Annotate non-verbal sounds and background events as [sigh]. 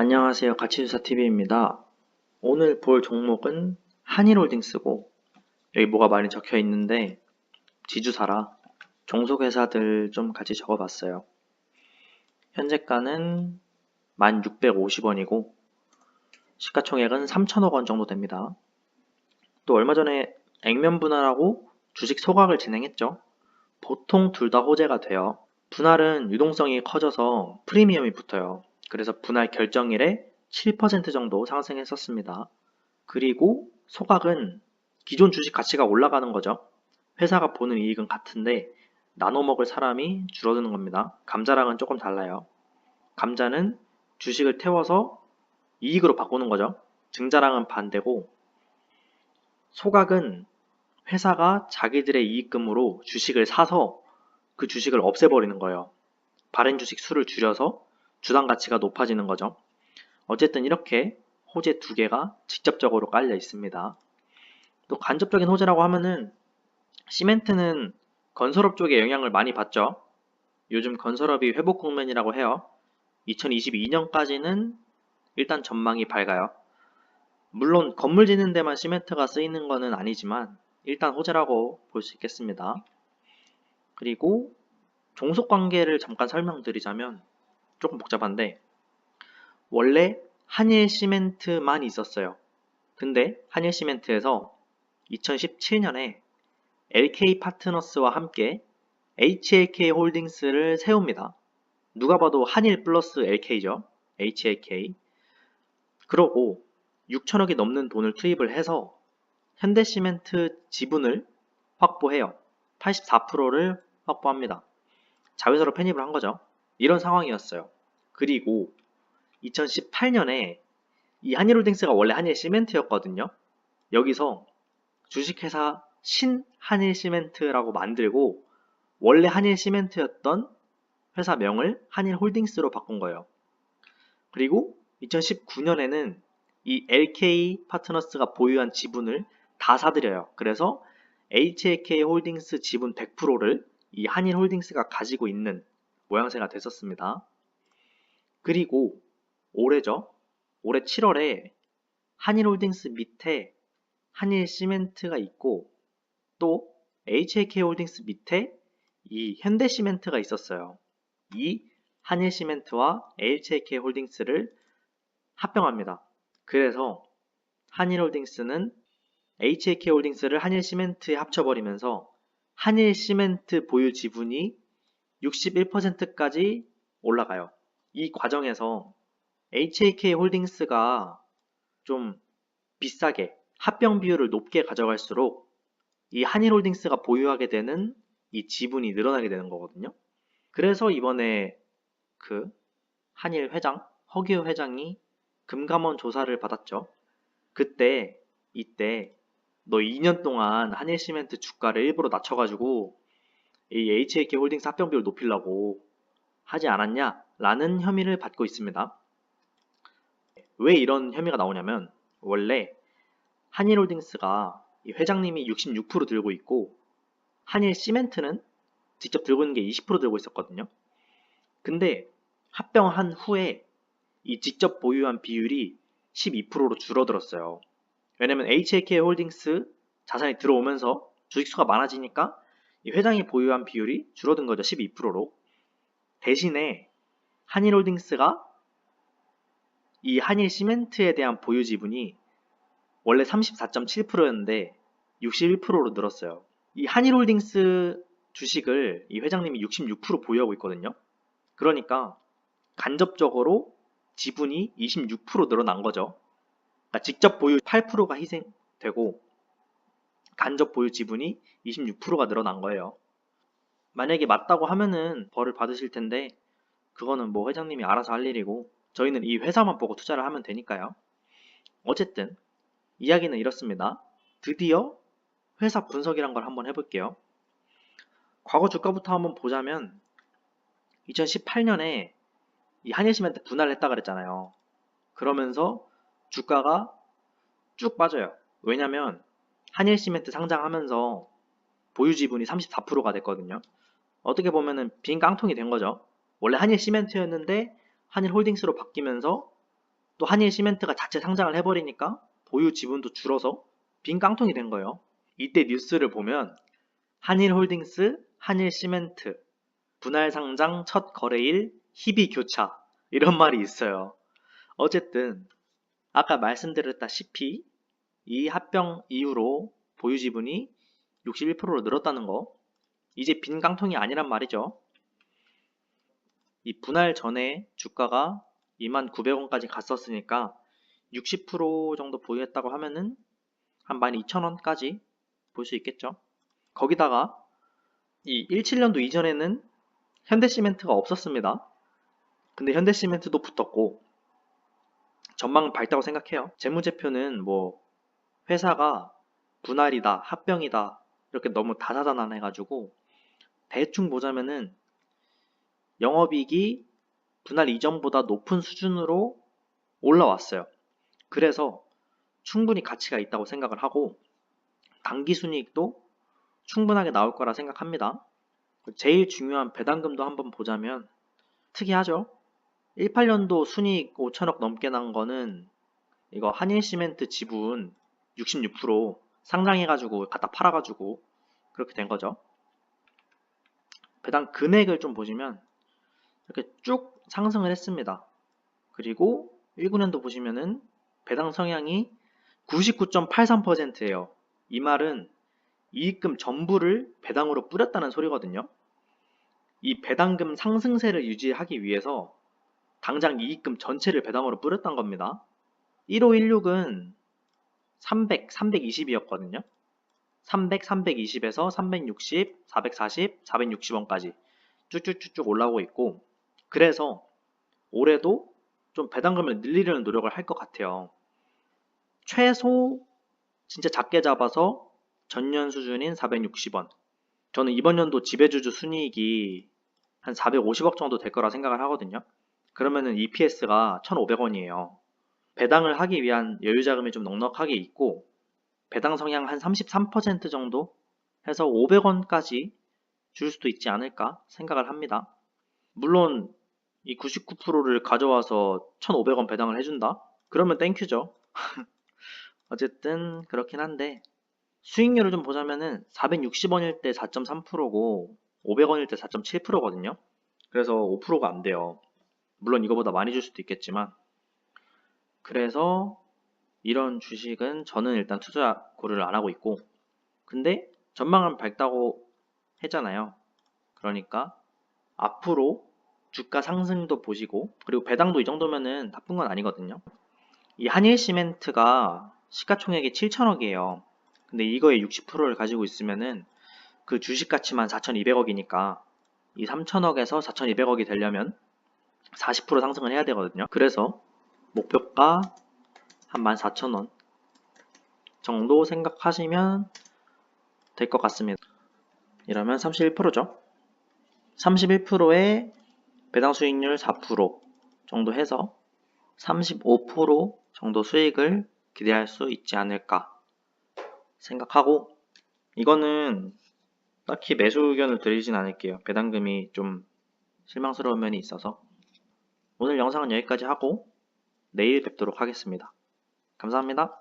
안녕하세요. 가치주사TV입니다. 오늘 볼 종목은 한일홀딩스고 여기 뭐가 많이 적혀 있는데 지주사라 종속회사들 좀 같이 적어봤어요. 현재가는 1650원이고 시가총액은 3천억 원 정도 됩니다. 또 얼마 전에 액면 분할하고 주식 소각을 진행했죠. 보통 둘 다 호재가 돼요. 분할은 유동성이 커져서 프리미엄이 붙어요. 그래서 분할 결정일에 7% 정도 상승했었습니다. 그리고 소각은 기존 주식 가치가 올라가는 거죠. 회사가 보는 이익은 같은데 나눠 먹을 사람이 줄어드는 겁니다. 감자랑은 조금 달라요. 감자는 주식을 태워서 이익으로 바꾸는 거죠. 증자랑은 반대고 소각은 회사가 자기들의 이익금으로 주식을 사서 그 주식을 없애버리는 거예요. 발행 주식 수를 줄여서 주당 가치가 높아지는 거죠. 어쨌든 이렇게 호재 두 개가 직접적으로 깔려 있습니다. 또 간접적인 호재라고 하면은 시멘트는 건설업 쪽에 영향을 많이 받죠. 요즘 건설업이 회복 국면이라고 해요. 2022년까지는 일단 전망이 밝아요. 물론 건물 짓는 데만 시멘트가 쓰이는 것은 아니지만 일단 호재라고 볼 수 있겠습니다. 그리고 종속 관계를 잠깐 설명드리자면 조금 복잡한데 원래 한일 시멘트만 있었어요. 근데 한일 시멘트에서 2017년에 LK 파트너스와 함께 HLK 홀딩스를 세웁니다. 누가 봐도 한일 플러스 LK죠. HLK. 그러고 6천억이 넘는 돈을 투입을 해서 현대시멘트 지분을 확보해요. 84%를 확보합니다. 자회사로 편입을 한 거죠. 이런 상황이었어요. 그리고 2018년에 이 한일홀딩스가 원래 한일 시멘트였거든요. 여기서 주식회사 신한일 시멘트라고 만들고 원래 한일 시멘트였던 회사 명을 한일홀딩스로 바꾼 거예요. 그리고 2019년에는 이 LK 파트너스가 보유한 지분을 다 사들여요. 그래서 HLK 홀딩스 지분 100%를 이 한일홀딩스가 가지고 있는 모양새가 됐었습니다. 그리고 올해죠. 올해 7월에 한일홀딩스 밑에 한일시멘트가 있고 또 HAK 홀딩스 밑에 이 현대시멘트가 있었어요. 이 한일시멘트와 HAK 홀딩스를 합병합니다. 그래서 한일홀딩스는 HAK 홀딩스를 한일시멘트에 합쳐버리면서 한일시멘트 보유 지분이 61%까지 올라가요. 이 과정에서 HAK 홀딩스가 좀 비싸게 합병 비율을 높게 가져갈수록 이 한일홀딩스가 보유하게 되는 이 지분이 늘어나게 되는 거거든요. 그래서 이번에 그 한일 회장 허기호 회장이 금감원 조사를 받았죠. 그때 이때 너 2년 동안 한일시멘트 주가를 일부러 낮춰가지고 이 HAK 홀딩스 합병 비율 높이려고 하지 않았냐? 라는 혐의를 받고 있습니다. 왜 이런 혐의가 나오냐면 원래 한일홀딩스가 회장님이 66% 들고 있고 한일 시멘트는 직접 들고 있는 게 20% 들고 있었거든요. 근데 합병한 후에 이 직접 보유한 비율이 12%로 줄어들었어요. 왜냐면 HAK 홀딩스 자산이 들어오면서 주식수가 많아지니까 이 회장이 보유한 비율이 줄어든 거죠. 12%로. 대신에 한일홀딩스가 이 한일 시멘트에 대한 보유 지분이 원래 34.7%였는데 61%로 늘었어요. 이 한일홀딩스 주식을 이 회장님이 66% 보유하고 있거든요. 그러니까 간접적으로 지분이 26% 늘어난 거죠. 그러니까 직접 보유 8%가 희생되고 간접 보유 지분이 26%가 늘어난 거예요. 만약에 맞다고 하면은 벌을 받으실 텐데 그거는 뭐 회장님이 알아서 할 일이고 저희는 이 회사만 보고 투자를 하면 되니까요. 어쨌든 이야기는 이렇습니다. 드디어 회사 분석이란 걸 한번 해볼게요. 과거 주가부터 한번 보자면 2018년에 이 한일시멘트 분할을 했다 그랬잖아요. 그러면서 주가가 쭉 빠져요. 왜냐면 한일 시멘트 상장하면서 보유 지분이 34%가 됐거든요. 어떻게 보면은 빈 깡통이 된 거죠. 원래 한일 시멘트였는데 한일 홀딩스로 바뀌면서 또 한일 시멘트가 자체 상장을 해버리니까 보유 지분도 줄어서 빈 깡통이 된 거예요. 이때 뉴스를 보면 한일 홀딩스, 한일 시멘트, 분할 상장 첫 거래일 희비 교차 이런 말이 있어요. 어쨌든 아까 말씀드렸다시피 이 합병 이후로 보유 지분이 61%로 늘었다는 거 이제 빈 깡통이 아니란 말이죠. 이 분할 전에 주가가 29,900원까지 갔었으니까 60% 정도 보유했다고 하면은 한 12,000원까지 볼 수 있겠죠. 거기다가 이 17년도 이전에는 현대시멘트가 없었습니다. 근데 현대시멘트도 붙었고 전망은 밝다고 생각해요. 재무제표는 뭐 회사가 분할이다, 합병이다 이렇게 너무 다사다난해가지고 대충 보자면은 영업이익이 분할 이전보다 높은 수준으로 올라왔어요. 그래서 충분히 가치가 있다고 생각을 하고 단기 순이익도 충분하게 나올 거라 생각합니다. 제일 중요한 배당금도 한번 보자면 특이하죠? 18년도 순이익 5천억 넘게 난 거는 이거 한일시멘트 지분 66% 상장해가지고 갖다 팔아가지고 그렇게 된 거죠. 배당 금액을 좀 보시면 이렇게 쭉 상승을 했습니다. 그리고 19년도 보시면은 배당 성향이 99.83%예요. 이 말은 이익금 전부를 배당으로 뿌렸다는 소리거든요. 이 배당금 상승세를 유지하기 위해서 당장 이익금 전체를 배당으로 뿌렸던 겁니다. 1516은 300, 320이었거든요. 300, 320에서 360, 440, 460원까지 쭉쭉쭉쭉 올라오고 있고 그래서 올해도 좀 배당금을 늘리려는 노력을 할 것 같아요. 최소 진짜 작게 잡아서 전년 수준인 460원. 저는 이번 연도 지배주주 순이익이 한 450억 정도 될 거라 생각을 하거든요. 그러면은 EPS가 1,500원이에요. 배당을 하기 위한 여유 자금이 좀 넉넉하게 있고 배당 성향 한 33% 정도 해서 500원까지 줄 수도 있지 않을까 생각을 합니다. 물론 이 99%를 가져와서 1,500원 배당을 해준다? 그러면 땡큐죠. [laughs] 어쨌든 그렇긴 한데 수익률을 좀 보자면은 460원일 때 4.3%고 500원일 때 4.7%거든요. 그래서 5%가 안 돼요. 물론 이거보다 많이 줄 수도 있겠지만 그래서 이런 주식은 저는 일단 투자 고려를 안 하고 있고 근데 전망은 밝다고 했잖아요. 그러니까 앞으로 주가 상승도 보시고 그리고 배당도 이 정도면은 나쁜 건 아니거든요. 이 한일 시멘트가 시가총액이 7천억이에요. 근데 이거의 60%를 가지고 있으면은 그 주식 가치만 4,200억이니까 이 3천억에서 4,200억이 되려면 40% 상승을 해야 되거든요. 그래서 목표가 한 14,000원 정도 생각하시면 될 것 같습니다. 이러면 31%죠. 31%에 배당 수익률 4% 정도 해서 35% 정도 수익을 기대할 수 있지 않을까 생각하고 이거는 딱히 매수 의견을 드리진 않을게요. 배당금이 좀 실망스러운 면이 있어서 오늘 영상은 여기까지 하고 내일 뵙도록 하겠습니다. 감사합니다.